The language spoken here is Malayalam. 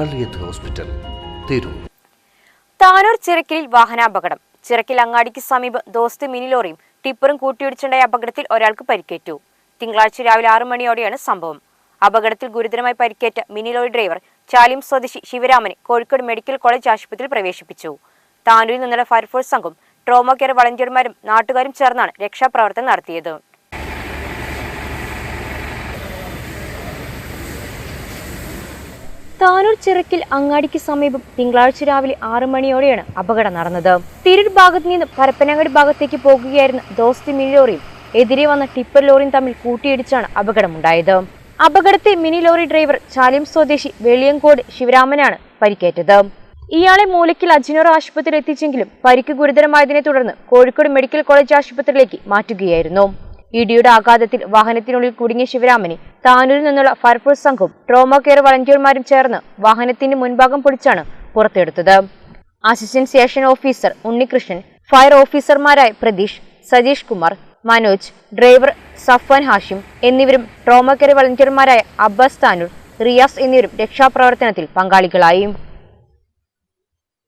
കള്ളിയത്ത് ഹോസ്പിറ്റൽ തിരൂർ. താനൂർ ചിറക്കിലിൽ വാഹനാപകടം. ചിറക്കിൽ അങ്ങാടിക്ക് സമീപം ദോസ്ത് മിനിലോറിയും ടിപ്പറും കൂട്ടിയിടിച്ചുണ്ടായ അപകടത്തിൽ ഒരാൾക്ക് പരിക്കേറ്റു. തിങ്കളാഴ്ച രാവിലെ ആറു മണിയോടെയാണ് സംഭവം. അപകടത്തിൽ ഗുരുതരമായി പരിക്കേറ്റ മിനിലോറി ഡ്രൈവർ ചാലിയം സ്വദേശി ശിവരാമനെ കോഴിക്കോട് മെഡിക്കൽ കോളേജ് ആശുപത്രിയിൽ പ്രവേശിപ്പിച്ചു. താനൂരിൽ നിന്നുള്ള ഫയർഫോഴ്സ് സംഘം ട്രോമ കെയർ വളണ്ടിയർമാരും നാട്ടുകാരും ചേർന്നാണ് രക്ഷാപ്രവർത്തനം നടത്തിയത്. താനൂർ ചിറക്കിൽ അങ്ങാടിക്ക് സമീപം തിങ്കളാഴ്ച രാവിലെ ആറു മണിയോടെയാണ് അപകടം നടന്നത്. തിരൂർ ഭാഗത്ത് നിന്ന് പരപ്പനങ്ങാടി ഭാഗത്തേക്ക് പോകുകയായിരുന്ന ദോസ്തി മിനി ലോറിയും എതിരെ വന്ന ടിപ്പർ ലോറിയും തമ്മിൽ കൂട്ടിയിടിച്ചാണ് അപകടമുണ്ടായത്. അപകടത്തെ മിനി ലോറി ഡ്രൈവർ ചാലിയം സ്വദേശി വെളിയങ്കോട് ശിവരാമനാണ് പരിക്കേറ്റത്. ഇയാളെ മൂലയ്ക്കൽ അജിനോർ ആശുപത്രിയിൽ എത്തിച്ചെങ്കിലും പരിക്ക് ഗുരുതരമായതിനെ തുടർന്ന് കോഴിക്കോട് മെഡിക്കൽ കോളേജ് ആശുപത്രിയിലേക്ക് മാറ്റുകയായിരുന്നു. ഇടിയുടെ ആഘാതത്തിൽ വാഹനത്തിനുള്ളിൽ കുടുങ്ങിയ ശിവരാമനെ താനൂരിൽ നിന്നുള്ള ഫയർഫോഴ്സ് സംഘവും ട്രോമ കെയർ വളണ്ടിയർമാരും ചേർന്ന് വാഹനത്തിന്റെ മുൻഭാഗം പൊളിച്ചാണ് പുറത്തെടുത്തത്. Assistant station officer Unnikrishnan fire ഓഫീസർമാരായ പ്രതീഷ് സതീഷ് കുമാർ മനോജ് ഡ്രൈവർ സഫ്വാൻ ഹാഷിം എന്നിവരും ട്രോമ കെയർ വളണ്ടിയർമാരായ അബ്ബാസ് താനൂർ റിയാസ് എന്നിവരും രക്ഷാപ്രവർത്തനത്തിൽ പങ്കാളികളായി.